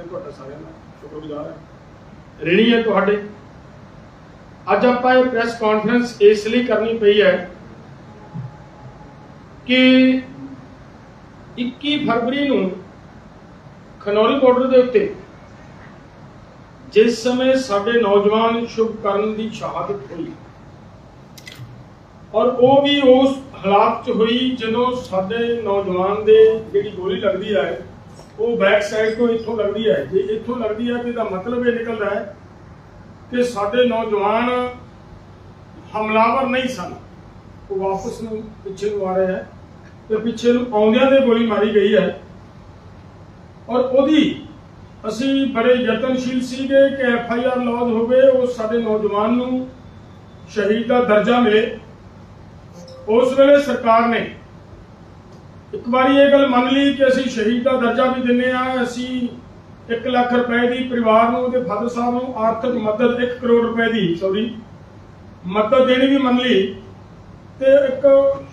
ਕਰਦੇ ਤੁਹਾਡਾ ਸਾਰਿਆਂ ਦਾ ਸ਼ੁਕਰਗੁਜ਼ਾਰ ਹਾਂ। ਰਣੀ ਹੈ ਤੁਹਾਡੇ। ਅੱਜ ਆਪਾਂ ਇਹ ਪ੍ਰੈਸ ਕਾਨਫਰੰਸ ਇਸ ਲਈ ਕਰਨੀ ਪਈ ਹੈ ਕਿ 21 ਫਰਵਰੀ ਨੂੰ ਖਨੌਰੀ ਬਾਰਡਰ ਦੇ ਉੱਤੇ ਜਿਸ ਸਮੇਂ ਸਾਡੇ ਨੌਜਵਾਨ ਸ਼ੁਭਕਰਨ ਦੀ ਸ਼ਹਾਦਤ ਹੋਈ ਔਰ ਉਹ ਵੀ ਉਸ ਹਾਲਾਤ 'ਚ ਹੋਈ ਜਦੋਂ ਸਾਡੇ ਨੌਜਵਾਨ ਦੇ ਜਿਹੜੀ ਗੋਲੀ ਲੱਗਦੀ ਹੈ ਉਹ ਬੈਕ ਸਾਈਡ ਤੋਂ ਇੱਥੋਂ ਲੱਗਦੀ ਹੈ। ਜੇ ਇੱਥੋਂ ਲੱਗਦੀ ਹੈ ਤੇ ਇਹਦਾ ਮਤਲਬ ਇਹ ਨਿਕਲਦਾ ਹੈ ਕਿ ਸਾਡੇ ਨੌਜਵਾਨ ਹਮਲਾਵਰ ਨਹੀਂ ਸਨ। ਉਹ ਵਾਪਸ ਨੂੰ ਪਿੱਛੇ ਨੂੰ ਆ ਰਿਹਾ ਹੈ ਤੇ ਪਿੱਛੇ ਨੂੰ ਆਉਂਦਿਆਂ ਦੇ ਗੋਲੀ ਮਾਰੀ ਗਈ ਹੈ। ਔਰ ਉਹਦੀ ਅਸੀਂ ਬੜੇ ਯਤਨਸ਼ੀਲ ਸੀਗੇ ਕਿ ਐਫ ਆਈ ਆਰ ਲੌਜ ਹੋਵੇ, ਉਹ ਸਾਡੇ ਨੌਜਵਾਨ ਨੂੰ ਸ਼ਹੀਦ ਦਾ ਦਰਜਾ ਮਿਲੇ। ਉਸ ਵੇਲੇ ਸਰਕਾਰ ਨੇ ਇੱਕ ਵਾਰੀ ਇਹ ਗੱਲ ਮੰਨ ਲਈ ਕਿ ਅਸੀਂ ਸ਼ਹੀਦ ਦਾ ਦਰਜਾ ਵੀ ਦਿੰਨੇ ਆ ਅਸੀਂ 1 ਲੱਖ ਰੁਪਏ ਦੀ ਪਰਿਵਾਰ ਨੂੰ ਉਹਦੇ ਫਾਦਰ ਸਾਹਿਬ ਨੂੰ ਆਰਥਿਕ ਮਦਦ 1 ਕਰੋੜ ਰੁਪਏ ਦੀ ਸੌਰੀ ਮਦਦ ਦੇਣੀ ਵੀ ਮੰਨ ਲਈ ਤੇ ਇੱਕ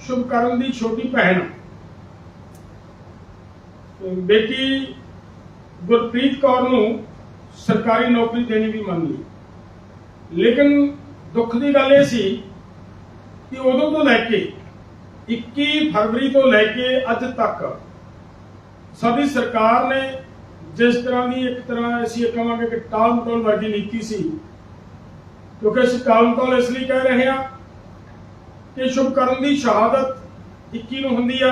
ਸ਼ੁਭਕਰਨ ਦੀ ਛੋਟੀ ਭੈਣ। ਬੇਟੀ ਗੁਰਪ੍ਰੀਤ ਕੌਰ ਨੂੰ ਸਰਕਾਰੀ ਨੌਕਰੀ ਦੇਣੀ ਵੀ ਮੰਨ ਲਈ। ਲੇਕਿਨ ਦੁੱਖ ਦੀ ਗੱਲ ਇਹ ਸੀ ਕਿ ਉਦੋਂ ਤੋਂ ਲੈ ਕੇ 21 ਫਰਵਰੀ ਤੋਂ ਲੈ ਕੇ ਅੱਜ ਤੱਕ ਸਾਡੀ ਸਰਕਾਰ ਨੇ ਜਿਸ ਤਰ੍ਹਾਂ ਦੀ ਇੱਕ ਤਰ੍ਹਾਂ ਅਸੀਂ ਇਹ ਕਹਾਂਗੇ ਕਿ ਟਾਲ ਮਟੋਲ ਵਰਗੀ ਨੀਤੀ ਸੀ, ਕਿਉਂਕਿ ਅਸੀਂ ਟਾਲ ਮਟੋਲ ਇਸ ਲਈ ਕਹਿ ਰਹੇ ਹਾਂ ਕਿ ਸ਼ੁਭਕਰਨ ਦੀ ਸ਼ਹਾਦਤ 21 ਨੂੰ ਹੁੰਦੀ ਹੈ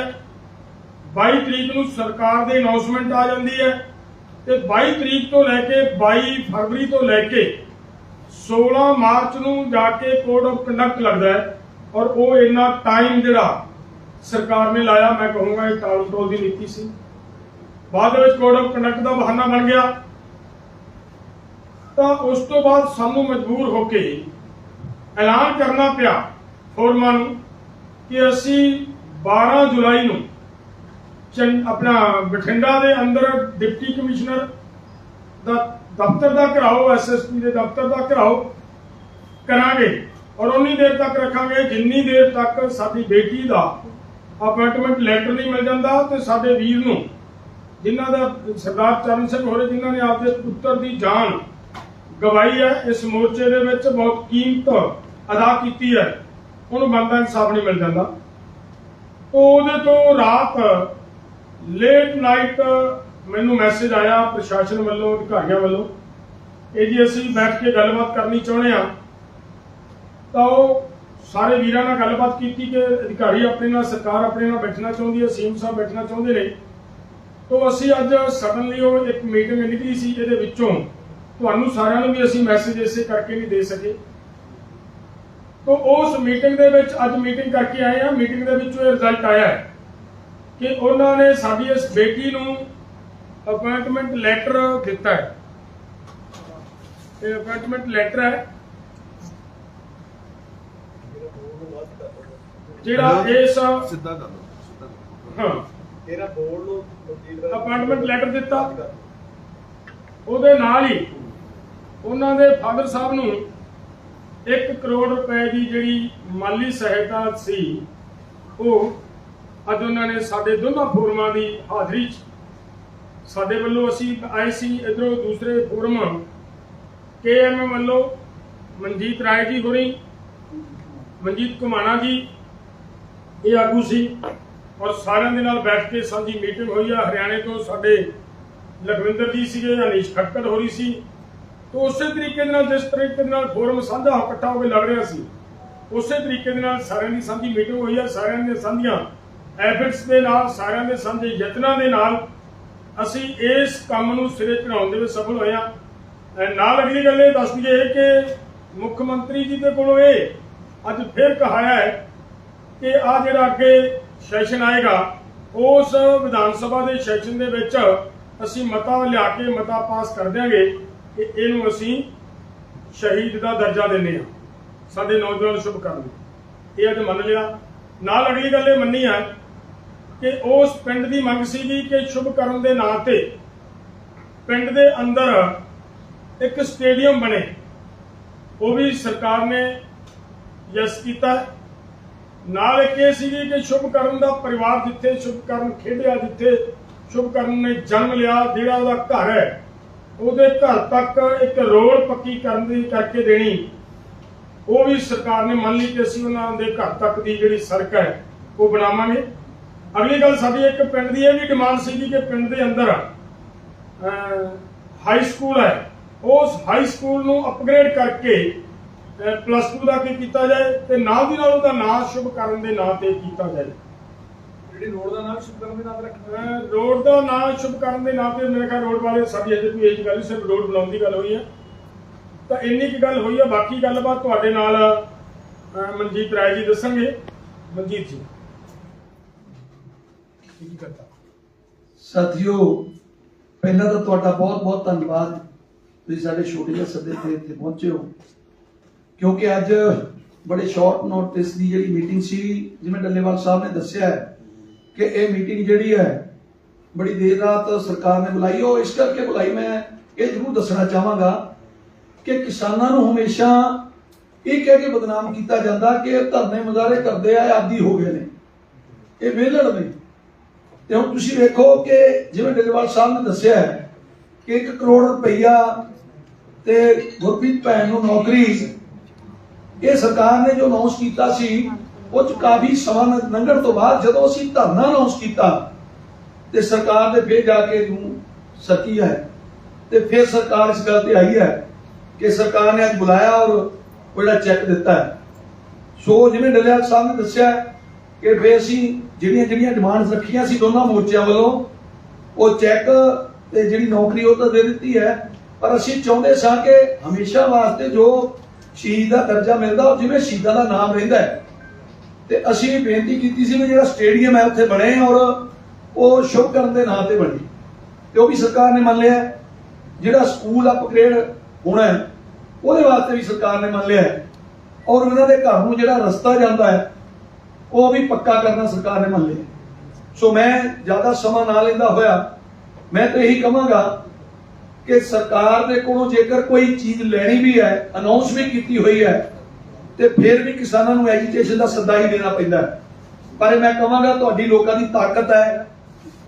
22 ਤਰੀਕ ਨੂੰ ਸਰਕਾਰ ਦੀ ਅਨਾਉਂਸਮੈਂਟ ਆ ਜਾਂਦੀ ਹੈ ਤੇ 22 ਤਰੀਕ ਤੋਂ ਲੈ ਕੇ 22 ਫਰਵਰੀ ਤੋਂ ਲੈ ਕੇ 16 ਮਾਰਚ ਨੂੰ ਜਾ ਕੇ ਕੋਡ ਆਫ ਕੰਡਕਟ ਲੱਗਦਾ ਹੈ ਔਰ ਉਹ ਇੰਨਾ ਟਾਈਮ ਜਿਹੜਾ ਸਰਕਾਰ ਨੇ ਲਾਇਆ, ਮੈਂ ਕਹੂੰਗਾ ਇਹ ਟਾਲ ਟੋਲ ਦੀ ਨੀਤੀ ਸੀ। ਬਾਅਦ ਵਿੱਚ ਕੋਡ ਆਫ ਕੰਡਕਟ ਦਾ ਬਹਾਨਾ ਬਣ ਗਿਆ। ਤਾਂ ਉਸ ਤੋਂ ਬਾਅਦ ਸਾਨੂੰ ਮਜਬੂਰ ਹੋ ਕੇ ਐਲਾਨ ਕਰਨਾ ਪਿਆ ਫੋਰਮਾਂ ਨੂੰ ਕਿ ਅਸੀਂ 12 ਜੁਲਾਈ ਨੂੰ ਚੰ- ਆਪਣਾ ਬਠਿੰਡਾ ਦੇ ਅੰਦਰ ਡਿਪਟੀ ਕਮਿਸ਼ਨਰ ਦਾ ਦਫ਼ਤਰ ਦਾ ਘਰਾਓ ਐਸਐਸਪੀ ਦੇ ਦਫ਼ਤਰ ਦਾ ਘਰਾਓ ਕਰਾਂਗੇ ਔਰ ਉਨੀ ਦੇਰ ਤੱਕ ਰੱਖਾਂਗੇ, ਜਿੰਨੀ ਦੇਰ ਤੱਕ ਸਾਡੀ ਬੇਟੀ ਦਾ ਅਪਾਇੰਟਮੈਂਟ ਲੈਟਰ ਨਹੀਂ ਮਿਲ ਜਾਂਦਾ ਤੇ ਸਾਡੇ ਵੀਰ ਨੂੰ, ਜਿਨ੍ਹਾਂ ਦਾ ਸਰਦਾਰ ਚਰਨ ਸਿੰਘ ਹੋਰੇ, ਜਿਨ੍ਹਾਂ ਨੇ ਆਪਦੇ ਪੁੱਤਰ ਦੀ ਜਾਨ ਗਵਾਈ ਹੈ, ਇਸ ਮੋਰਚੇ ਦੇ ਵਿੱਚ ਬਹੁਤ ਕੀਮਤ ਅਦਾ ਕੀਤੀ ਹੈ, ਉਹਨੂੰ ਬੰਦਾ ਇਨਸਾਫ ਨਹੀਂ ਮਿਲ ਜਾਂਦਾ। ਉਹਦੇ ਤੋਂ ਰਾਤ ਲੇਟ ਨਾਈਟ ਮੈਨੂੰ ਮੈਸੇਜ ਆਇਆ ਪ੍ਰਸ਼ਾਸਨ ਵੱਲੋਂ, ਅਧਿਕਾਰੀਆਂ ਵੱਲੋਂ ਇਹ ਜੀ ਅਸੀਂ ਬੈਠ ਕੇ ਗੱਲਬਾਤ ਕਰਨੀ ਚਾਹੁੰਦੇ ਆ ਤਾਂ ਉਹ ਸਾਰੇ ਵੀਰਾਂ ਨਾਲ ਗੱਲਬਾਤ ਕੀਤੀ ਕਿ ਅਧਿਕਾਰੀ ਆਪਣੇ ਨਾਲ, ਸਰਕਾਰ ਆਪਣੇ ਨਾਲ ਬੈਠਣਾ ਚਾਹੁੰਦੀ ਹੈ, ਸੀਐਮ ਸਾਹਿਬ ਬੈਠਣਾ ਚਾਹੁੰਦੇ ਨੇ। ਤੋਂ ਅਸੀਂ ਅੱਜ ਸਡਨਲੀ ਉਹ ਇੱਕ ਮੀਟਿੰਗ ਨਿਕਲੀ ਸੀ, ਇਹਦੇ ਵਿੱਚੋਂ। ਤੁਹਾਨੂੰ ਸਾਰਿਆਂ ਨੂੰ ਵੀ ਅਸੀਂ ਮੈਸੇਜ ਇਸੇ ਕਰਕੇ ਨਹੀਂ ਦੇ ਸਕੇ। ਤੋਂ ਉਸ ਮੀਟਿੰਗ ਦੇ ਵਿੱਚ ਅੱਜ ਮੀਟਿੰਗ ਕਰਕੇ ਆਏ ਆ ਮੀਟਿੰਗ ਦੇ ਵਿੱਚੋਂ ਇਹ ਰਿਜ਼ਲਟ ਆਇਆ ਹੈ ਕਿ ਉਹਨਾਂ ਨੇ ਸਾਡੀ ਇਸ ਬੇਟੀ ਨੂੰ ਅਪਾਇੰਟਮੈਂਟ ਲੈਟਰ ਦਿੱਤਾ ਹੈ। ਇਹ ਅਪਾਇੰਟਮੈਂਟ ਲੈਟਰ ਹੈ। ਜਿਹੜਾ ਇਸ ਸਿੱਧਾ ਕਰ ਲਓ ਸਿੱਧਾ ਕਰ ਲਓ। ਹਾਂ। ਤੇਰਾ ਬੋਰਡ ਨੂੰ ਅਪਾਇੰਟਮੈਂਟ ਲੈਟਰ ਦਿੱਤਾ। ਉਹਦੇ ਨਾਲ ਹੀ ਉਹਨਾਂ ਦੇ ਫਾਦਰ ਸਾਹਿਬ ਨੂੰ 1 ਕਰੋੜ ਰੁਪਏ ਦੀ ਜਿਹੜੀ ਮਾਲੀ ਸਹਾਇਤਾ ਸੀ ਉਹ ਅੱਜ ਉਹਨਾਂ ਨੇ ਸਾਡੇ ਦੋਨਾਂ ਫੋਰਮਾਂ ਦੀ ਹਾਜ਼ਰੀ 'ਚ ਸਾਡੇ ਵੱਲੋਂ ਅਸੀਂ ਆਏ ਸੀ ਇਧਰੋਂ ਦੂਸਰੇ ਫੋਰਮ। ਕੇਐਮ ਵੱਲੋਂ ਮਨਜੀਤ ਰਾਏ ਜੀ ਹੋਰੀ ਮਨਜੀਤ ਕੁਮਾਣਾ ਜੀ ਇਹ ਆਗੂ ਸੀ ਔਰ ਸਾਰਿਆਂ ਦੇ ਨਾਲ ਬੈਠ ਕੇ ਸਾਂਝੀ ਮੀਟਿੰਗ ਹੋਈ ਆ। ਹਰਿਆਣੇ ਤੋਂ ਸਾਡੇ ਲਖਵਿੰਦਰ ਜੀ ਸੀਗੇ, ਅਨੀਸ਼ ਖੱਟਰ ਹੋਰੀ ਸੀ। ਤੋਂ ਉਸੇ ਤਰੀਕੇ ਦੇ ਨਾਲ, ਜਿਸ ਤਰੀਕੇ ਦੇ ਨਾਲ ਫੋਰਮ ਸਾਂਝਾ ਇਕੱਠਾ ਹੋ ਕੇ ਲੜ ਰਿਹਾ ਸੀ, ਉਸੇ ਤਰੀਕੇ ਦੇ ਨਾਲ ਸਾਰਿਆਂ ਦੀ ਸਾਂਝੀ ਮੀਟਿੰਗ ਹੋਈ ਆ। ਸਾਰਿਆਂ ਦੀਆਂ ਸਾਂਝੀਆਂ ਐਫਰਟਸ ਦੇ ਨਾਲ, ਸਾਰਿਆਂ ਦੇ ਸਾਂਝੇ ਯਤਨਾਂ ਦੇ ਨਾਲ ਅਸੀਂ ਇਸ ਕੰਮ ਨੂੰ ਸਿਰੇ ਚੜਾਉਣ ਦੇ ਵਿੱਚ ਸਫਲ ਹੋਏ ਆ। ਨਾਲ ਅਗਲੀ ਗੱਲ ਇਹ ਦੱਸ ਦਈਏ ਕਿ ਮੁੱਖ ਮੰਤਰੀ ਜੀ ਦੇ ਕੋਲੋਂ ਇਹ ਅੱਜ ਫਿਰ ਕਹਾਇਆ ਹੈ ਕਿ ਆ ਜਿਹੜਾ ਅੱਗੇ ਸੈਸ਼ਨ ਆਏਗਾ, ਉਸ ਵਿਧਾਨ ਸਭਾ ਦੇ ਸੈਸ਼ਨ ਦੇ ਵਿੱਚ ਅਸੀਂ ਮਤਾ ਲਿਆ ਕੇ ਮਤਾ ਪਾਸ ਕਰ ਦਿਆਂਗੇ ਕਿ ਇਹਨੂੰ ਅਸੀਂ ਸ਼ਹੀਦ ਦਾ ਦਰਜਾ ਦਿੰਦੇ ਹਾਂ। ਸਾਡੇ ਨੌਜਵਾਨ ਸ਼ੁਭ ਕਰਨ ਇਹ ਅੱਜ ਮੰਨ ਲਿਆ। ਨਾਲ ਅਗਲੀ ਗੱਲ ਇਹ ਮੰਨੀ ਹੈ ਕਿ ਉਸ ਪਿੰਡ ਦੀ ਮੰਗ ਸੀਗੀ ਕਿ ਸ਼ੁਭ ਕਰਨ ਦੇ ਨਾਂ ਤੇ ਪਿੰਡ ਦੇ ਅੰਦਰ ਇੱਕ ਸਟੇਡੀਅਮ ਬਣੇ। ਉਹ ਵੀ ਸਰਕਾਰ ਨੇ ਯਸ ਕੀਤਾ। ਨਾਲ ਇੱਕ ਇਹ ਸੀਗੀ ਕਿ ਸ਼ੁਭਕਰਨ ਦਾ ਪਰਿਵਾਰ ਜਿੱਥੇ ਸ਼ੁਭਕਰਨ ਖੇਡਿਆ, ਜਿੱਥੇ ਸ਼ੁਭਕਰਨ ਨੇ ਜਨਮ ਲਿਆ, ਜਿਹੜਾ ਉਹਦਾ ਘਰ ਹੈ, ਉਹਦੇ ਘਰ ਤੱਕ ਇੱਕ ਰੋਡ ਪੱਕੀ ਕਰਨ ਦੀ ਕਰਕੇ ਦੇਣੀ। ਉਹ ਵੀ ਸਰਕਾਰ ਨੇ ਮੰਨ ਲਈ ਕਿ ਅਸੀਂ ਉਹਨਾਂ ਦੇ ਘਰ ਤੱਕ ਦੀ ਜਿਹੜੀ ਸੜਕ ਹੈ, ਉਹ ਬਣਾਵਾਂਗੇ। ਅਗਲੀ ਗੱਲ ਸਾਡੀ ਇੱਕ ਪਿੰਡ ਦੀ ਇਹ ਵੀ ਡਿਮਾਂਡ ਸੀਗੀ ਕਿ ਪਿੰਡ ਦੇ ਅੰਦਰ ਹਾਈ ਸਕੂਲ ਹੈ। ਉਸ ਹਾਈ ਸਕੂਲ ਨੂੰ ਅਪਗ੍ਰੇਡ ਕਰਕੇ ਪਲੱਸ 2 ਦਾ ਕੀ ਕੀਤਾ ਜਾਏ ਤੇ ਨਾਲ ਦੀ ਨਾਲ ਉਹਦਾ ਨਾਂ ਸ਼ੁਭ ਕਰਨ ਦੇ ਨਾਂ ਤੇ ਕੀਤਾ ਜਾਏ। ਜਿਹੜੀ ਰੋਡ ਦਾ ਨਾਮ ਸ਼ੁਭ ਕਰਨ ਦੇ ਨਾਮ ਰੱਖਣਾ ਹੈ। ਅਹ ਰੋਡ ਦਾ ਨਾਂ ਸ਼ੁਭ ਕਰਨ ਦੇ ਨਾਂ ਤੇ ਮੇਰੇ ਖਿਆਲ ਰੋਡ ਵਾਲੇ ਸਾਡੀ ਅਜੇ ਕੋਈ ਇਹ ਗੱਲ ਸਿਰਫ ਰੋਡ ਬਣਾਉਣ ਦੀ ਗੱਲ ਹੋਈ ਹੈ। ਤਾਂ ਇੰਨੀ ਕੀ ਗੱਲ ਹੋਈ ਹੈ ਬਾਕੀ ਗੱਲਬਾਤ ਤੁਹਾਡੇ ਨਾਲ ਮਨਜੀਤ ਰਾਏ ਜੀ ਦੱਸਣਗੇ। ਮਨਜੀਤ ਜੀ। ਕੀ ਕਰਤਾ? ਸਾਥੀਓ ਪਹਿਲਾਂ ਤਾਂ ਤੁਹਾਡਾ ਬਹੁਤ ਬਹੁਤ ਧੰਨਵਾਦ। ਤੁਸੀਂ ਸਾਡੇ ਛੋਟੇ ਜਿਹੇ ਸੱਦੇ ਤੇ ਇੱਥੇ ਪਹੁੰਚੇ ਹੋ। ਕਿਉਂਕਿ ਅੱਜ ਬੜੇ ਸ਼ਾਰਟ ਨੋਟਿਸ ਦੀ ਜਿਹੜੀ ਮੀਟਿੰਗ ਸੀ, ਜਿਵੇਂ ਡੱਲੇਵਾਲ ਸਾਹਿਬ ਨੇ ਦੱਸਿਆ ਹੈ ਕਿ ਇਹ ਮੀਟਿੰਗ ਜਿਹੜੀ ਹੈ, ਬੜੀ ਦੇਰ ਰਾਤ ਸਰਕਾਰ ਨੇ ਬੁਲਾਈ। ਉਹ ਇਸ ਕਰਕੇ ਬੁਲਾਈ, ਮੈਂ ਇਹ ਜ਼ਰੂਰ ਦੱਸਣਾ ਚਾਹਾਂਗਾ ਕਿ ਕਿਸਾਨਾਂ ਨੂੰ ਹਮੇਸ਼ਾ ਇਹ ਕਹਿ ਕੇ ਬਦਨਾਮ ਕੀਤਾ ਜਾਂਦਾ ਕਿ ਇਹ ਧਰਨੇ ਮੁਜ਼ਾਹਰੇ ਕਰਦੇ ਆ ਆਦੀ ਹੋ ਗਏ ਨੇ। ਇਹ ਵਿਹਲੜ ਨੇ। ਤੇ ਹੁਣ ਤੁਸੀਂ ਵੇਖੋ ਕਿ ਜਿਵੇਂ ਡੱਲੇਵਾਲ ਸਾਹਿਬ ਨੇ ਦੱਸਿਆ ਹੈ ਕਿ 1 ਕਰੋੜ ਰੁਪਈਆ ਤੇ ਗੁਰਪ੍ਰੀਤ ਭੈਣ ਨੂੰ ਨੌਕਰੀ ਇਹ ਸਰਕਾਰ ਨੇ ਜੋ ਅਨਾਉਂਸ ਕੀਤਾ ਸੀ, ਉਹ ਚ ਕਾਫੀ ਸਮਾਂ ਲੰਘਣ ਤੋਂ ਬਾਅਦ ਜਦੋਂ ਅਸੀਂ ਧਰਨਾ ਅਨਾਉਂਸ ਕੀਤਾ, ਤੇ ਸਰਕਾਰ ਨੇ ਫੇਰ ਜਾ ਕੇ ਨੂੰ ਸਕੀ ਹੈ। ਤੇ ਫਿਰ ਸਰਕਾਰ ਇਸ ਗੱਲ ਤੇ ਆਈ ਹੈ ਕਿ ਸਰਕਾਰ ਨੇ ਅੱਜ ਬੁਲਾਇਆ ਔਰ ਉਹ ਜਿਹੜਾ ਚੈੱਕ ਦਿੱਤਾ ਹੈ। ਸੋ ਜਿਵੇਂ ਡੱਲਿਆ ਸਾਹਿਬ ਨੇ ਦੱਸਿਆ ਕਿ ਫਿਰ ਅਸੀਂ ਜਿਹੜੀਆਂ ਜਿਹੜੀਆਂ ਡਿਮਾਂਡਸ ਰੱਖੀਆਂ ਸੀ ਦੋਨਾਂ ਮੋਰਚਿਆਂ ਵੱਲੋਂ, ਉਹ ਚੈੱਕ ਤੇ ਜਿਹੜੀ ਨੌਕਰੀ ਉਹ ਤਾਂ ਦੇ ਦਿੱਤੀ ਹੈ, ਪਰ ਅਸੀਂ ਚਾਹੁੰਦੇ ਸਾਂ ਕਿ ਹਮੇਸ਼ਾ ਵਾਸਤੇ ਜੋ ਸ਼ਹੀਦ ਦਾ ਦਰਜਾ ਮਿਲਦਾ ਉਹ ਜਿਵੇਂ ਸ਼ਹੀਦਾਂ ਦਾ ਨਾਮ ਰਹਿੰਦਾ ਹੈ। ਤੇ ਅਸੀਂ ਬੇਨਤੀ ਕੀਤੀ ਸੀ ਵੀ ਜਿਹੜਾ ਸਟੇਡੀਅਮ ਹੈ, ਉੱਥੇ ਬਣੇ ਔਰ ਉਹ ਸ਼ੁਭ ਕਰਨ ਦੇ ਨਾਂ ਤੇ ਬਣੇ। ਤੇ ਉਹ ਵੀ ਸਰਕਾਰ ਨੇ ਮੰਨ ਲਿਆ ਜਿਹੜਾ ਸਕੂਲ ਅਪਗ੍ਰੇਡ ਹੋਣਾ ਹੈ, ਉਹਦੇ ਵਾਸਤੇ ਵੀ ਸਰਕਾਰ ਨੇ ਮੰਨ ਲਿਆ ਔਰ ਉਹਨਾਂ ਦੇ ਘਰ ਨੂੰ ਜਿਹੜਾ ਰਸਤਾ ਜਾਂਦਾ ਹੈ, ਉਹ ਵੀ ਪੱਕਾ ਕਰਨਾ ਸਰਕਾਰ ਨੇ ਮੰਨ ਲਿਆ ਸੋ ਮੈਂ ਜ਼ਿਆਦਾ ਸਮਾਂ ਨਾ ਲੈਂਦਾ ਹੋਇਆ, ਮੈਂ ਤਾਂ ਇਹੀ ਕਹਾਂਗਾ ਕਿ ਸਰਕਾਰ ਦੇ ਕੋਲੋਂ ਜੇਕਰ ਕੋਈ ਚੀਜ਼ ਲੈਣੀ ਵੀ ਹੈ ਅਨਾਉਂਸ ਵੀ ਕੀਤੀ ਹੋਈ ਹੈ, ਤੇ ਫਿਰ ਵੀ ਕਿਸਾਨਾਂ ਨੂੰ ਐਜੀਟੇਸ਼ਨ ਦਾ ਸੱਦਾ ਹੀ ਦੇਣਾ ਪੈਂਦਾ ਹੈ। ਪਰ ਮੈਂ ਕਹਾਂਗਾ, ਤੁਹਾਡੀ ਲੋਕਾਂ ਦੀ ਤਾਕਤ ਹੈ,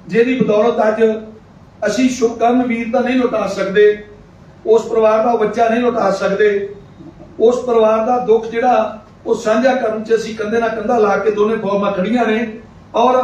ਜਿਹਦੀ ਬਦੌਲਤ ਅੱਜ ਅਸੀਂ ਸ਼ੁਭਕਰਨ ਵੀਰ ਤਾਂ ਨਹੀਂ ਲੁਟਾ ਸਕਦੇ, ਉਸ ਪਰਿਵਾਰ ਦਾ ਬੱਚਾ ਨਹੀਂ ਲੁਟਾ ਸਕਦੇ, ਉਸ ਪਰਿਵਾਰ ਦਾ ਦੁੱਖ ਜਿਹੜਾ ਉਹ ਸਾਂਝਾ ਕਰਨ ਚ ਅਸੀਂ ਕੰਧੇ ਨਾਲ ਕੰਧਾ ਲਾ ਕੇ ਦੋਨੇ ਫੌਰਮਾਂ ਖੜੀਆਂ ਨੇ। ਔਰ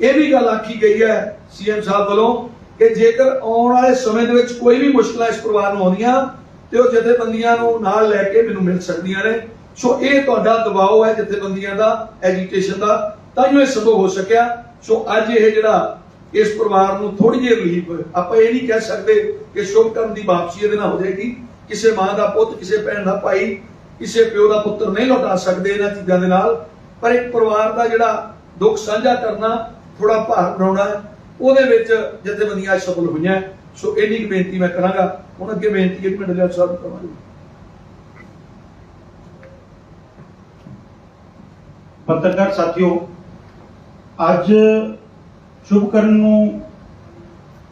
ਇਹ ਵੀ ਗੱਲ ਆਖੀ ਗਈ ਹੈ ਸੀਐਮ ਸਾਹਿਬ ਵੱਲੋਂ ਕਿ ਜੇਕਰ ਆਉਣ ਵਾਲੇ ਸਮੇਂ ਦੇ ਵਿੱਚ ਕੋਈ ਵੀ ਮੁਸ਼ਕਲਾਂ ਇਸ ਪਰਿਵਾਰ ਨੂੰ ਆਉਂਦੀਆਂ, ਤੇ ਉਹ ਜਥੇਬੰਦੀਆਂ ਨੂੰ ਨਾਲ ਲੈ ਕੇ ਮੈਨੂੰ ਮਿਲ ਸਕਦੀਆਂ ਨੇ। ਸੋ ਇਹ ਤੁਹਾਡਾ ਦਬਾਅ ਹੈ ਜਥੇਬੰਦੀਆਂ ਦਾ ਐਜੀਟੇਸ਼ਨ ਦਾ। ਤਾਂ ਇਹ ਸੰਭਵ ਹੋ ਸਕਿਆ। ਸੋ ਅੱਜ ਇਹ ਜਿਹੜਾ ਇਸ ਪਰਿਵਾਰ ਨੂੰ ਥੋੜੀ ਜਿਹੀ ਰਿਲੀਫ ਆਪਾਂ ਇਹ ਨਹੀਂ ਕਹਿ ਸਕਦੇ ਕਿ ਸ਼ੁਭ ਕਰਨ ਦੀ ਵਾਪਸੀ ਇਹਦੇ ਨਾਲ ਹੋ ਜਾਏਗੀ। ਕਿਸੇ ਮਾਂ ਦਾ ਪੁੱਤ, ਕਿਸੇ ਭੈਣ ਦਾ ਭਾਈ, ਕਿਸੇ ਪਿਓ ਦਾ ਪੁੱਤਰ ਨਹੀਂ ਲੁਟਾ ਸਕਦੇ ਇਹਨਾਂ ਚੀਜ਼ਾਂ ਦੇ ਨਾਲ। ਪਰ ਇੱਕ ਪਰਿਵਾਰ ਦਾ ਜਿਹੜਾ ਦੁੱਖ ਸਾਂਝਾ ਕਰਨਾ ਥੋੜਾ ਭਾਰ ਬਣਾਉਣਾ ਉਹਦੇ ਵਿੱਚ ਜਥੇਬੰਦੀਆਂ ਸਫਲ ਹੋਈਆਂ। ਸੋ ਇੰਨੀ ਕੁ ਬੇਨਤੀ ਮੈਂ ਕਰਾਂਗਾ। ਹੁਣ ਅੱਗੇ ਬੇਨਤੀ ਇੱਕ ਮਿੰਟ ਲਿਆ ਸਾਹਿਬ ਕਰਾਂਗੇ। ਪੱਤਰਕਾਰ ਸਾਥੀਓ, ਅੱਜ ਸ਼ੁਭਕਰਨ ਨੂੰ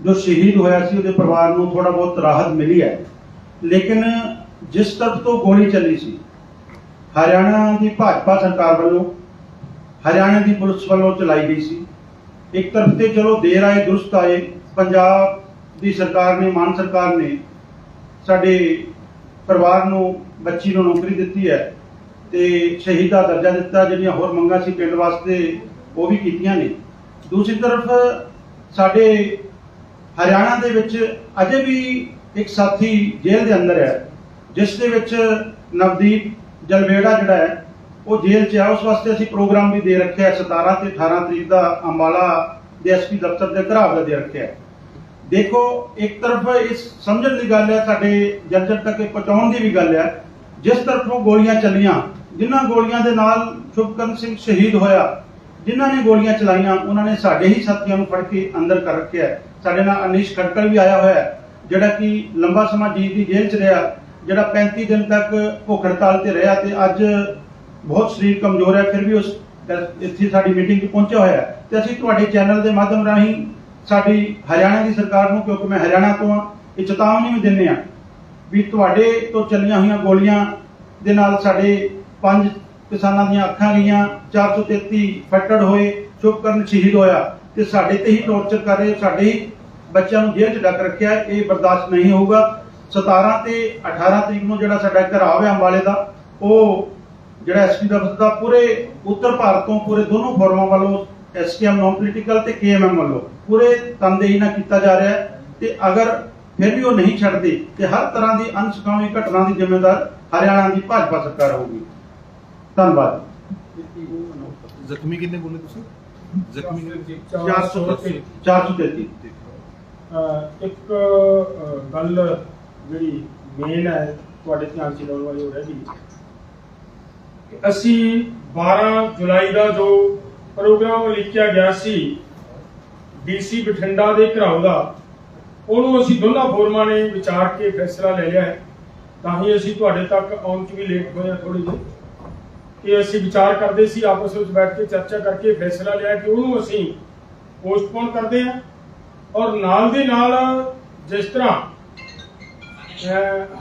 ਜੋ ਸ਼ਹੀਦ ਹੋਇਆ ਸੀ, ਉਹਦੇ ਪਰਿਵਾਰ ਨੂੰ ਥੋੜਾ ਬਹੁਤ ਰਾਹਤ ਮਿਲੀ ਹੈ। ਲੇਕਿਨ ਜਿਸ ਤਰਫ ਤੋਂ ਗੋਲੀ ਚੱਲੀ ਸੀ, ਹਰਿਆਣਾ ਦੀ ਭਾਜਪਾ ਸਰਕਾਰ ਵੱਲੋਂ, ਹਰਿਆਣਾ ਦੀ ਪੁਲਿਸ ਵੱਲੋਂ ਚਲਾਈ ਗਈ ਸੀ। ਇੱਕ ਤਰਫ ਤੇ ਚਲੋ ਦੇਰ ਆਏ, ਦੁਰਸਤ ਆਏ, ਪੰਜਾਬ ਦੀ ਸਰਕਾਰ ਨੇ, ਮਾਨ ਸਰਕਾਰ ਨੇ ਸਾਡੇ ਪਰਿਵਾਰ ਨੂੰ, ਬੱਚੀ ਨੂੰ ਨੌਕਰੀ ਦਿੱਤੀ ਹੈ ਤੇ ਸ਼ਹੀਦ ਦਾ ਦਰਜਾ ਦਿੱਤਾ, ਜਿਹੜੀਆਂ ਹੋਰ ਮੰਗਾਂ ਸੀ ਪਿੰਡ ਵਾਸਤੇ, ਉਹ ਵੀ ਕੀਤੀਆਂ ਨੇ। ਦੂਸਰੀ ਤਰਫ ਸਾਡੇ ਹਰਿਆਣਾ ਦੇ ਵਿੱਚ ਅਜੇ ਵੀ ਇੱਕ ਸਾਥੀ ਜੇਲ੍ਹ ਦੇ ਅੰਦਰ ਹੈ, ਜਿਸ ਦੇ ਵਿੱਚ ਨਵਦੀਪ ਜਲਵੇੜਾ ਜਿਹੜਾ ਹੈ ਉਹ ਜੇਲ੍ਹ 'ਚ ਹੈ ਉਸ ਵਾਸਤੇ ਅਸੀਂ ਪ੍ਰੋਗਰਾਮ ਵੀ ਦੇ ਰੱਖਿਆ ਹੈ। 17 ਤੇ 18 ਤਰੀਕ ਦਾ ਅੰਬਾਲਾ ਦੇ ਐਸਪੀ ਦਫ਼ਤਰ ਦੇ ਘਰਾਵ ਦਾ ਦੇ ਰੱਖਿਆ ਦੇਖੋ, ਇੱਕ ਤਰਫ ਇਸ ਸਮਝਣ ਦੀ ਗੱਲ ਹੈ, ਸਾਡੇ ਜਨ ਜਨ ਤੱਕ ਪਹੁੰਚਾਉਣ ਦੀ ਵੀ ਗੱਲ ਹੈ। ਜਿਸ ਤਰਫੋਂ ਗੋਲੀਆਂ ਚੱਲੀਆਂ, ਜਿਨ੍ਹਾਂ ਗੋਲੀਆਂ ਦੇ ਨਾਲ ਸ਼ੁਭਕਰਨ ਸਿੰਘ ਸ਼ਹੀਦ ਹੋਇਆ, ਜਿਨ੍ਹਾਂ ਨੇ ਗੋਲੀਆਂ ਚਲਾਈਆਂ, ਉਹਨਾਂ ਨੇ ਸਾਡੇ ਹੀ ਸਾਥੀਆਂ ਨੂੰ ਫੜ ਕੇ ਅੰਦਰ ਕਰ ਰੱਖਿਆ ਸਾਡੇ ਨਾਲ ਅਨੀਸ਼ ਖੜਕਰ ਵੀ ਆਇਆ ਹੋਇਆ ਹੈ, ਜਿਹੜਾ ਕਿ ਲੰਬਾ ਸਮਾਂ ਜੀਤ ਦੀ ਜੇਲ੍ਹ 'ਚ ਰਿਹਾ, ਜਿਹੜਾ 35 ਦਿਨ ਤੱਕ ਭੁੱਖ ਹੜਤਾਲ ਤੇ ਰਿਹਾ ਤੇ ਅੱਜ ਬਹੁਤ ਸਰੀਰ ਕਮਜ਼ੋਰ ਹੈ, ਫਿਰ ਵੀ ਉਸ ਇੱਥੇ ਸਾਡੀ ਮੀਟਿੰਗ 'ਚ ਪਹੁੰਚਿਆ ਹੋਇਆ ਤੇ ਅਸੀਂ ਤੁਹਾਡੇ ਚੈਨਲ ਦੇ ਮਾਧਿਅਮ ਰਾਹੀਂ ਸਾਡੀ ਹਰਿਆਣਾ ਦੀ ਸਰਕਾਰ ਨੂੰ, ਕਿਉਂਕਿ ਮੈਂ ਹਰਿਆਣਾ ਤੋਂ ਹਾਂ, ਇਹ ਚੇਤਾਵਨੀ ਵੀ ਦਿੰਦੇ ਆ ਵੀ ਤੁਹਾਡੇ ਤੋਂ ਚੱਲੀਆਂ ਹੋਈਆਂ ਗੋਲੀਆਂ ਦੇ ਨਾਲ ਸਾਡੇ ਪੰਜ ਕਿਸਾਨਾਂ ਦੀਆਂ ਅੱਖਾਂ ਗਈਆਂ 433 ਫੱਟੜ ਹੋਏ, ਸ਼ੁਭਕਰਨ ਸ਼ਹੀਦ ਹੋਇਆ ਤੇ ਸਾਡੇ ਤੇ ਹੀ ਟੌਰਚਰ ਕਰ ਰਹੇ, ਸਾਡੇ ਹੀ ਬੱਚਿਆਂ ਨੂੰ ਜੇਲ੍ਹ 'ਚ ਡੱਕ ਰੱਖਿਆ ਇਹ ਬਰਦਾਸ਼ਤ ਨਹੀਂ ਹੋਊਗਾ। 17 ਤੇ 18 ਤਰੀਕ ਨੂੰ ਜਿਹੜਾ ਸਾਡਾ ਘਰਾਵ ਹੈ ਅੰਬਾਲੇ ਦਾ, ਉਹ ਜਿਹੜਾ ਐਸਪੀ ਦਫ਼ਤਰ ਦਾ ਪੂਰੇ ਉੱਤਰ ਭਾਰਤ ਤੋਂ ਪੂਰੇ ਦੋਨੋਂ ਫੋਰਮਾਂ ਵੱਲੋਂ ਐਸਕੇਐਮ ਨੌਨ ਪੋਲੀਟੀਕਲ ਤੇ ਕੇਐਮਐਮ ਵੱਲੋਂ ਪੂਰੇ ਤਨਦੇਹੀ ਨਾਲ ਕੀਤਾ ਜਾ ਰਿਹਾ ਹੈ ਤੇ ਅਗਰ ਫਿਰ ਵੀ ਉਹ ਨਹੀਂ ਛੱਡਦੇ ਤੇ ਹਰ ਤਰ੍ਹਾਂ ਦੀ ਅਨਸਕਾਮੀ ਘਟਨਾ ਦੀ ਜ਼ਿੰਮੇਵਾਰ ਹਰਿਆਣਾ ਦੀ ਭਾਜਪਾ ਸਰਕਾਰ ਹੋਊਗੀ। ਧੰਨਵਾਦ। ਜ਼ਖਮੀ ਕਿੰਨੇ ਬੋਲੇ ਤੁਸੀਂ? ਜ਼ਖਮੀ ਕਿੰਨੇ? 433 433 ਅਹ ਇੱਕ ਗੱਲ ਜਿਹੜੀ ਮੇਨ ਹੈ ਤੁਹਾਡੇ ਧਿਆਨ ਚ ਲਾਉਣ ਵਾਲੀ ਹੋ ਰਹੀ ਕਿ ਅਸੀਂ 12 ਜੁਲਾਈ ਦਾ ਜੋ ਪ੍ਰੋਗਰਾਮ ਲਿਖਿਆ ਗਿਆ ਸੀ, ਡੀਸੀ ਬਠਿੰਡਾ ਦੇ ਘਰਾਓ ਦਾ, ਉਹਨੂੰ ਅਸੀਂ ਦੋਨਾਂ ਫੋਰਮਾਂ ਨੇ ਵਿਚਾਰ ਕੇ ਫੈਸਲਾ ਲੈ ਲਿਆ ਹੈ। ਤਾਂ ਹੀ ਅਸੀਂ ਤੁਹਾਡੇ ਤੱਕ ਆਉਣ ਚ ਵੀ ਲੇਟ ਹੋਏ ਹਾਂ ਥੋੜੀ ਜਿਹੀ। ਕਿ ਅਸੀਂ ਵਿਚਾਰ ਕਰਦੇ ਸੀ, ਆਪਸ ਵਿੱਚ ਬੈਠ ਕੇ ਚਰਚਾ ਕਰਕੇ ਫੈਸਲਾ ਲਿਆ ਕਿ ਉਹਨੂੰ ਅਸੀਂ ਪੋਸਟਪੋਨ ਕਰਦੇ ਹਾਂ ਔਰ ਨਾਲ ਦੇ ਨਾਲ ਜਿਸ ਤਰ੍ਹਾਂ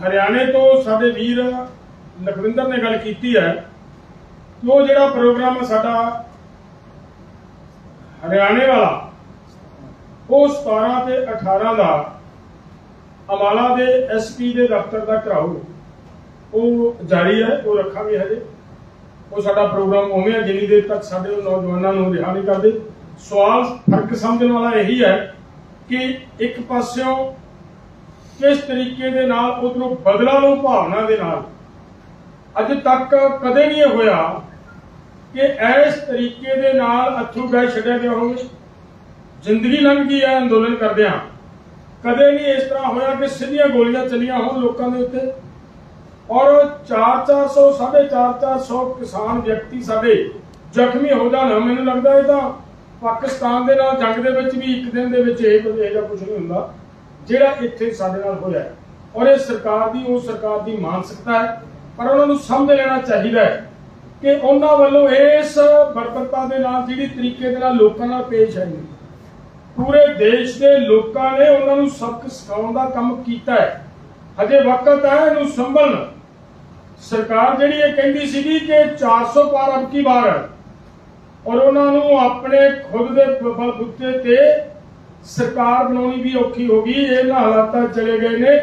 ਹਰਿਆਣੇ ਤੋਂ ਸਾਡੇ ਵੀਰ ਲਖਵਿੰਦਰ ਨੇ ਗੱਲ ਕੀਤੀ ਹੈ ਉਹ ਜਿਹੜਾ ਪ੍ਰੋਗਰਾਮ ਹੈ ਸਾਡਾ ਹਰਿਆਣੇ ਵਾਲਾ, ਉਹ 17 ਤੇ 18 ਦਾ ਅਮਾਲਾ ਦੇ ਐਸਪੀ ਦੇ ਦਫ਼ਤਰ ਦਾ ਘਰਾਓ, ਉਹ ਜਾਰੀ ਹੈ, ਉਹ ਰੱਖਾਂਗੇ ਹਜੇ। ਉਹ ਸਾਡਾ ਪ੍ਰੋਗਰਾਮ ਉਵੇਂ ਹੈ, ਜਿੰਨੀ ਦੇਰ ਤੱਕ ਸਾਡੇ ਨੌਜਵਾਨਾਂ ਨੂੰ ਰਿਹਾ ਨਹੀਂ ਕਰਦੇ। ਸਵਾਲ ਫ਼ਰਕ ਸਮਝਣ ਵਾਲਾ ਇਹੀ ਹੈ ਕਿ ਇੱਕ ਪਾਸਿਓਂ ਕਿਸ ਤਰੀਕੇ ਦੇ ਨਾਲ ਉਧਰੋਂ ਬਦਲਾ ਨੂੰ ਭਾਵਨਾ ਦੇ ਨਾਲ ਅੱਜ ਤੱਕ ਕਦੇ ਨਹੀਂ ਹੋਇਆ ਕਿ ਇਸ ਤਰੀਕੇ ਦੇ ਨਾਲ ਅਥਰੂ ਗੈਸ ਛੱਡਿਆ ਗਿਆ ਹੋਵੇ। ਜ਼ਿੰਦਗੀ ਲੰਘ ਗਈ ਹੈ, ਅੰਦੋਲਨ ਕਰਦਿਆਂ ਕਦੇ ਨਹੀਂ ਇਸ ਤਰ੍ਹਾਂ ਹੋਇਆ ਕਿ ਸਿੱਧੀਆਂ ਗੋਲੀਆਂ ਚੱਲੀਆਂ ਹੋਣ ਲੋਕਾਂ ਦੇ ਉੱਤੇ। ਔਰ 4-400 450 ਕਿਸਾਨ ਵਿਅਕਤੀ ਸਾਡੇ ਜ਼ਖਮੀ ਹੋ ਜਾਣ। ਮੈਨੂੰ ਲੱਗਦਾ ਇਹ ਤਾਂ ਪਾਕਿਸਤਾਨ ਦੇ ਨਾਲ, ਜੰਗ ਦੇ ਵਿੱਚ ਵੀ ਇੱਕ ਦਿਨ ਦੇ ਵਿੱਚ ਇਹ ਕੋਈ ਇਹੋ ਜਿਹਾ ਕੁਝ ਨਹੀਂ ਹੁੰਦਾ, ਜਿਹੜਾ ਇੱਥੇ ਸਾਡੇ ਨਾਲ ਹੋਇਆ ਔਰ ਇਹ ਸਰਕਾਰ ਦੀ, ਉਹ ਸਰਕਾਰ ਦੀ ਮਾਨਸਿਕਤਾ ਹੈ, ਪਰ ਉਹਨਾਂ ਨੂੰ ਸਮਝ ਲੈਣਾ ਚਾਹੀਦਾ ਹੈ। ਕਿ ਉਹਨਾਂ ਵੱਲੋਂ ਇਸ ਬਰਬਰਤਾ ਦੇ ਨਾਲ ਜਿਹੜੀ ਤਰੀਕੇ ਦੇ ਨਾਲ ਲੋਕਾਂ ਨਾਲ ਪੇਸ਼ ਆਈ ਹੈ। ਪੂਰੇ ਦੇਸ਼ ਦੇ ਲੋਕਾਂ ਨੇ ਉਹਨਾਂ ਨੂੰ ਸਬਕ ਸਿਖਾਉਣ ਦਾ ਕੰਮ ਕੀਤਾ ਹੈ। ਹਜੇ ਵਕਤ ਹੈ ਇਹਨੂੰ ਸੰਭਲਣ। ਸਰਕਾਰ ਜਿਹੜੀ ਇਹ ਕਹਿੰਦੀ ਸੀਗੀ ਕਿ 400 ਪਾਰ ਅਬ ਕੀ ਵਾਰ ਹੈ। ਔਰ ਉਹਨਾਂ ਨੂੰ ਆਪਣੇ ਖੁਦ ਦੇ ਬਲਬੁੱਤੇ ਤੇ ਸਰਕਾਰ ਬਣਾਉਣੀ ਵੀ ਔਖੀ ਹੋ ਗਈ। ਇਹਨਾਂ ਹਾਲਾਤਾਂ ਚਲੇ ਗਏ ਨੇ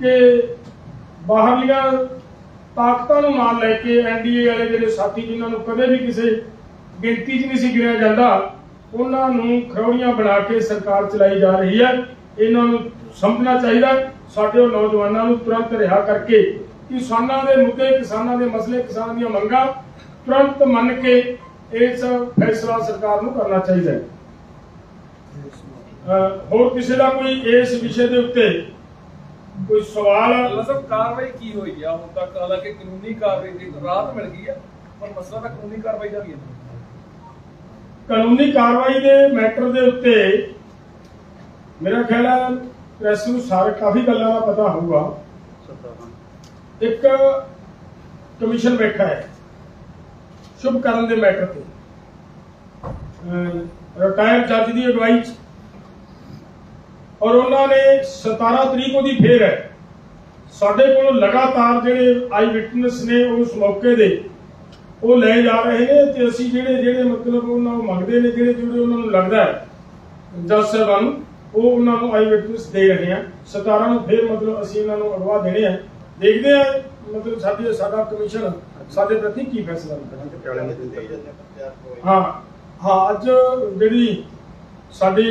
ਕਿ ਬਾਹਰਲੀਆਂ ਤਾਕਤਾਂ ਨੂੰ ਨਾਲ ਲੈ ਕੇ ਐਨਡੀਏ ਵਾਲੇ ਜਿਹੜੇ ਸਾਥੀ ਜਿਨ੍ਹਾਂ ਨੂੰ ਕਦੇ ਵੀ ਕਿਸੇ ਗਿਣਤੀ 'ਚ ਨਹੀਂ ਸੀ ਗਿਣਿਆ ਜਾਂਦਾ, ਉਹਨਾਂ ਨੂੰ ਖਰੌੜੀਆਂ ਬਣਾ ਕੇ ਸਰਕਾਰ ਚਲਾਈ ਜਾ ਰਹੀ ਹੈ। ਇਹਨਾਂ ਨੂੰ ਸਮਝਣਾ ਚਾਹੀਦਾ ਸਾਡੇ ਨੌਜਵਾਨਾਂ ਨੂੰ ਤੁਰੰਤ ਰਿਹਾ ਕਰਕੇ ਕਿਸਾਨਾਂ ਦੇ ਮੁੱਦੇ, ਕਿਸਾਨਾਂ ਦੇ ਮਸਲੇ, ਕਿਸਾਨਾਂ ਦੀਆਂ ਮੰਗਾਂ ਤੁਰੰਤ ਮੰਨ ਕੇ ਇਸ ਫੈਸਲਾ ਸਰਕਾਰ ਨੂੰ ਕਰਨਾ ਚਾਹੀਦਾ ਹੈ। ਹੋਰ ਕਿਸੇ ਦਾ ਕੋਈ ਇਸ ਵਿਸ਼ੇ ਦੇ ਉੱਤੇ ਕੋਈ ਸਵਾਲ? ਮਤਲਬ ਕਾਰਵਾਈ ਕੀ ਹੋਈ ਆ? ਹੁਣ ਤੱਕ ਹਾਲਾਂਕਿ ਕਾਨੂੰਨੀ ਕਾਰਵਾਈ ਦੀ ਰਾਹਤ ਮਿਲ ਗਈ ਆ ਪਰ ਮਸਲਾ ਤਾਂ ਕਾਨੂੰਨੀ ਕਾਰਵਾਈ ਦਾ ਵੀ ਹੈ ਕਾਨੂੰਨੀ ਕਾਰਵਾਈ ਦੇ ਮੈਟਰ ਦੇ ਉੱਤੇ ਮੇਰਾ ਖਿਆਲ ਹੈ ਪ੍ਰੈਸ ਨੂੰ ਸਾਰੇ ਕਾਫੀ ਗੱਲਾਂ ਦਾ ਪਤਾ ਹੋਊਗਾ। ਇੱਕ ਕਮਿਸ਼ਨ ਬੈਠਾ ਹੈ ਸ਼ੁਭ ਕਰਨ ਦੇ ਮੈਟਰ ਤੇ। ਰਿਟਾਇਰ ਜੱਜ ਦੀ ਅਗਵਾਈ ਚ ਔਰ ਉਹਨਾਂ ਨੇ 17 ਤਰੀਕ ਉਹਦੀ ਫੇਰ ਹੈ। ਸਾਡੇ ਕੋਲ ਲਗਾਤਾਰ ਜਿਹੜੇ ਆਈ ਵਿਟਨੈਸ ਨੇ ਉਸ ਮੌਕੇ ਦੇ ਉਹ ਲੈ ਜਾ ਰਹੇ ਨੇ ਤੇ ਅਸੀਂ ਜਿਹੜੇ ਜਿਹੜੇ ਮਤਲਬ ਉਹਨਾਂ ਨੂੰ ਮੰਗਦੇ ਨੇ ਜਿਹੜੇ ਜਿਹੜੇ ਉਹਨਾਂ ਨੂੰ ਲੱਗਦਾ ਹੈ ਜੱਜ ਸਾਹਿਬਾਨ ਨੂੰ ਉਹ ਉਹਨਾਂ ਨੂੰ ਆਈ ਵਿਟਨੈਸ ਦੇ ਰਹੇ ਆ। 17 ਨੂੰ ਫੇਰ ਮਤਲਬ ਅਸੀਂ ਇਹਨਾਂ ਨੂੰ ਅਗਵਾ ਦੇਣੇ ਆ। ਦੇਖਦੇ ਆ ਮਤਲਬ ਸਾਡੀ ਸਾਡਾ ਕਮਿਸ਼ਨ ਸਾਡੇ ਪ੍ਰਤੀ ਕੀ ਫੈਸਲਾ ਲੈਂਦਾ ਹੈ ਹਾਂ ਹਾਂ ਅੱਜ ਜਿਹੜੀ ਸਾਡੀ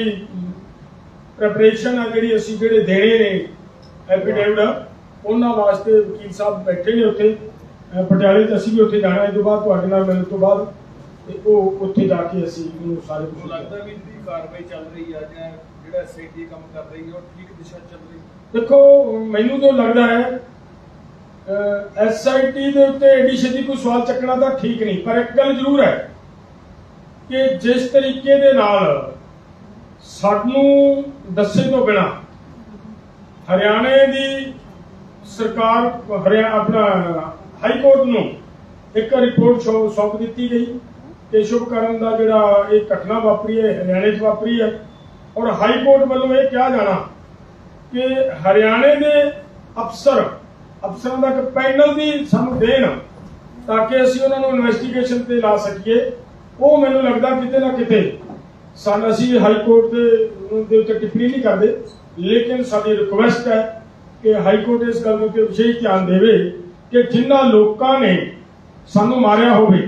ਪ੍ਰੈਪਰੇਸ਼ਨ ਆ ਜਿਹੜੀ ਅਸੀਂ ਜਿਹੜੇ ਦੇਣੇ ਨੇ ਐਫੀਡੇਵਿਟ ਉਹਨਾਂ ਵਾਸਤੇ ਵਕੀਲ ਸਾਹਿਬ ਬੈਠੇ ਨੇ ਉੱਥੇ। ਪਟਿਆਲੇ ਤੇ ਅਸੀਂ ਵੀ ਉੱਥੇ ਜਾਣਾ ਇਸ ਤੋਂ ਬਾਅਦ ਤੁਹਾਡੇ ਨਾਲ ਮਿਲਣ ਤੋਂ ਬਾਅਦ ਤੇ ਉਹ ਉੱਥੇ ਜਾ ਕੇ ਅਸੀਂ ਇਹਨੂੰ ਸਾਰੇ ਕੁਝ ਲੱਗਦਾ ਵੀ ਜਿਹੜੀ ਕਾਰਵਾਈ ਚੱਲ ਰਹੀ ਆ ਜਾਂ ਜਿਹੜਾ ਐਸਆਈਟੀ ਕੰਮ ਕਰ ਰਹੀ ਹੈ ਉਹ ਠੀਕ ਦਿਸ਼ਾ ਚੱਲ ਰਹੀ? ਦੇਖੋ ਮੈਨੂੰ ਤਾਂ ਲੱਗਦਾ ਹੈ ਐਸਆਈਟੀ ਦੇ ਉੱਤੇ ਐਡੀ ਛੇਤੀ ਕੋਈ ਸਵਾਲ ਚੱਕਣਾ ਤਾਂ ਠੀਕ ਨਹੀਂ ਪਰ ਇੱਕ ਗੱਲ ਜ਼ਰੂਰ ਹੈ ਕਿ ਜਿਸ ਤਰੀਕੇ ਦੇ ਨਾਲ ਸਾਨੂੰ ਦੱਸੇ ਤੋਂ ਬਿਨਾ ਹਰਿਆਣੇ ਦੀ ਸਰਕਾਰ ਹਰਿਆਣਾ ਆਪਣਾ, ਹਾਈ ਕੋਰਟ ਨੂੰ ਇੱਕ ਰਿਪੋਰਟ ਸੌਂਪ ਦਿੱਤੀ ਗਈ ਕਿ ਸ਼ੁਭਕਰਨ ਦਾ ਜਿਹੜਾ ਇਹ ਘਟਨਾ ਵਾਪਰੀ ਹੈ, ਹਰਿਆਣੇ 'ਚ ਵਾਪਰੀ ਹੈ ਔਰ ਹਾਈ ਕੋਰਟ ਵੱਲੋਂ ਇਹ ਕਿਹਾ ਜਾਣਾ ਕਿ ਹਰਿਆਣੇ ਦੇ ਅਫਸਰ, ਅਫਸਰਾਂ ਦਾ ਇੱਕ ਪੈਨਲ ਵੀ ਸਾਨੂੰ ਦੇਣ ਤਾਂ ਕਿ ਅਸੀਂ ਉਹਨਾਂ ਨੂੰ ਇਨਵੈਸਟੀਗੇਸ਼ਨ ਤੇ ਲਾ ਸਕੀਏ। ਉਹ ਮੈਨੂੰ ਲੱਗਦਾ ਕਿਤੇ ਨਾ ਕਿਤੇ ਸਾਨੂੰ ਅਸੀਂ ਹਾਈ ਕੋਰਟ ਦੇ ਦੇ ਉੱਤੇ ਟਿੱਪਣੀ ਨਹੀਂ ਕਰਦੇ, ਲੇਕਿਨ ਸਾਡੀ ਰਿਕੁਐਸਟ ਹੈ ਕਿ ਹਾਈ ਕੋਰਟ ਇਸ ਗੱਲ ਉੱਤੇ ਵਿਸ਼ੇਸ਼ ਧਿਆਨ ਦੇਵੇ ਕਿ ਜਿਨ੍ਹਾਂ ਲੋਕਾਂ ਨੇ ਸਾਨੂੰ ਮਾਰਿਆ ਹੋਵੇ,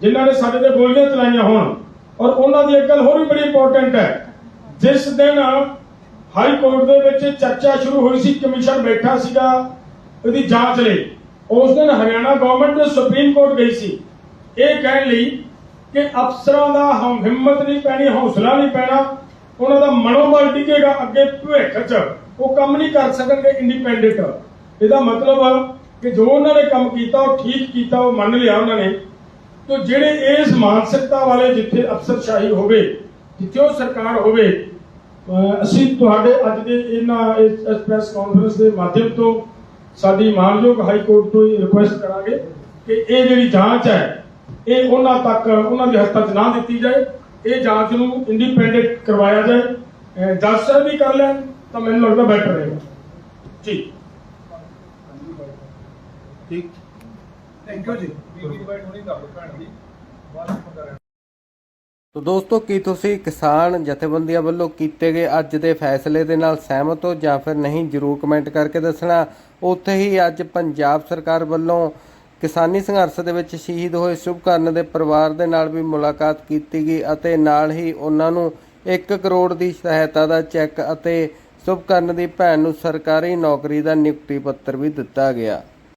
ਜਿਨ੍ਹਾਂ ਨੇ ਸਾਡੇ ਤੇ ਗੋਲੀਆਂ ਚਲਾਈਆਂ ਹੋਣ, ਔਰ ਉਹਨਾਂ ਦੀ ਇੱਕ ਗੱਲ ਹੋਰ ਵੀ ਬੜੀ ਇੰਪੋਰਟੈਂਟ ਹੈ, ਜਿਸ ਦਿਨ ਹਾਈ ਕੋਰਟ ਦੇ ਵਿੱਚ ਚਰਚਾ ਸ਼ੁਰੂ ਹੋਈ ਸੀ, ਕਮਿਸ਼ਨ ਬੈਠਾ ਸੀਗਾ ਉਹਦੀ ਜਾਂਚ ਲਈ, ਉਸ ਦਿਨ ਹਰਿਆਣਾ ਗਵਰਨਮੈਂਟ ਸੁਪਰੀਮ ਕੋਰਟ ਗਈ ਸੀ। ਇਹ ਕਹਿਣ ਲਈ ਕਿ ਅਫਸਰਾਂ ਦਾ ਹਿੰਮਤ ਨਹੀਂ ਪੈਣੀ, ਹੌਸਲਾ ਨਹੀਂ ਪੈਣਾ। ਉਹਨਾਂ ਦਾ ਮਨੋਬਲ ਡਿੱਗੇਗਾ ਅੱਗੇ ਭਵਿੱਖ 'ਚ। ਉਹ ਕੰਮ ਨਹੀਂ ਕਰ ਸਕਣਗੇ ਇੰਡੀਪੈਂਡੈਂਟ ਇਹਦਾ ਮਤਲਬ ਕਿ ਜੋ ਉਹਨਾਂ ਨੇ ਕੰਮ ਕੀਤਾ, ਉਹ ਠੀਕ ਕੀਤਾ, ਉਹ ਮੰਨ ਲਿਆ ਉਹਨਾਂ ਨੇ। ਤੋ ਜਿਹੜੇ ਇਸ ਮਾਨਸਿਕਤਾ ਵਾਲੇ ਜਿੱਥੇ ਅਫਸਰਸ਼ਾਹੀ ਹੋਵੇ, ਜਿੱਥੇ ਉਹ ਸਰਕਾਰ ਹੋਵੇ ਅਸੀਂ ਤੁਹਾਡੇ ਅੱਜ ਦੇ ਇਹਨਾਂ ਇਸ ਪ੍ਰੈਸ ਕਾਨਫਰੰਸ ਦੇ ਮਾਧਿਅਮ ਤੋਂ ਸਾਡੀ ਮਾਨਯੋਗ ਹਾਈ ਕੋਰਟ ਤੋਂ ਰਿਕੁਐਸਟ ਕਰਾਂਗੇ ਕਿ ਇਹ ਜਿਹੜੀ ਜਾਂਚ ਹੈ ਇਹ ਉਹਨਾਂ ਤੱਕ ਉਹਨਾਂ ਦੇ ਹੱਥਾਂ 'ਚ ਨਾ ਦਿੱਤੀ ਜਾਏ। ਇਹ ਜਾਂਚ ਨੂੰ ਇੰਡੀਪੈਂਡੈਂਟ ਕਰਵਾਇਆ ਜਾਏ। ਜੱਜ ਸਾਹਿਬ ਵੀ ਕਰ ਲੈਣ ਤਾਂ ਮੈਨੂੰ ਲੱਗਦਾ ਬੈਟਰ ਰਹੇਗਾ। ਜੀ। ਠੀਕ। ਥੈਂਕ ਯੂ ਜੀ। ਬੀਬੀ ਡਿਵਾਈਡ ਹੋਣੀ ਕਰ ਲਓ ਭੈਣ ਦੀ ਬਾਅਦ ਵਿੱਚ ਪਤਾ ਰਹਿਣਾ। ਤੋ ਦੋਸਤੋ ਕੀ ਤੁਸੀਂ ਕਿਸਾਨ ਜਥੇਬੰਦੀਆਂ ਵੱਲੋਂ ਕੀਤੇ ਗਏ ਅੱਜ ਦੇ ਫੈਸਲੇ ਦੇ ਨਾਲ ਸਹਿਮਤ ਹੋ ਜਾਂ ਫਿਰ ਨਹੀਂ ਜਰੂਰ ਕਮੈਂਟ ਕਰਕੇ ਦੱਸਣਾ। ਉੱਥੇ ਹੀ ਅੱਜ ਪੰਜਾਬ ਸਰਕਾਰ ਵੱਲੋਂ ਕਿਸਾਨੀ ਸੰਘਰਸ਼ ਦੇ ਵਿੱਚ ਸ਼ਹੀਦ ਹੋਏ ਸ਼ੁਭਕਰਨ ਦੇ ਪਰਿਵਾਰ ਦੇ ਨਾਲ ਵੀ ਮੁਲਾਕਾਤ ਕੀਤੀ ਗਈ ਅਤੇ ਨਾਲ ਹੀ ਉਹਨਾਂ ਨੂੰ 1 ਕਰੋੜ ਦੀ ਸਹਾਇਤਾ ਦਾ ਚੈੱਕ ਅਤੇ ਸ਼ੁਭਕਰਨ ਦੀ ਭੈਣ ਨੂੰ ਸਰਕਾਰੀ ਨੌਕਰੀ ਦਾ ਨਿਯੁਕਤੀ ਪੱਤਰ ਵੀ ਦਿੱਤਾ ਗਿਆ।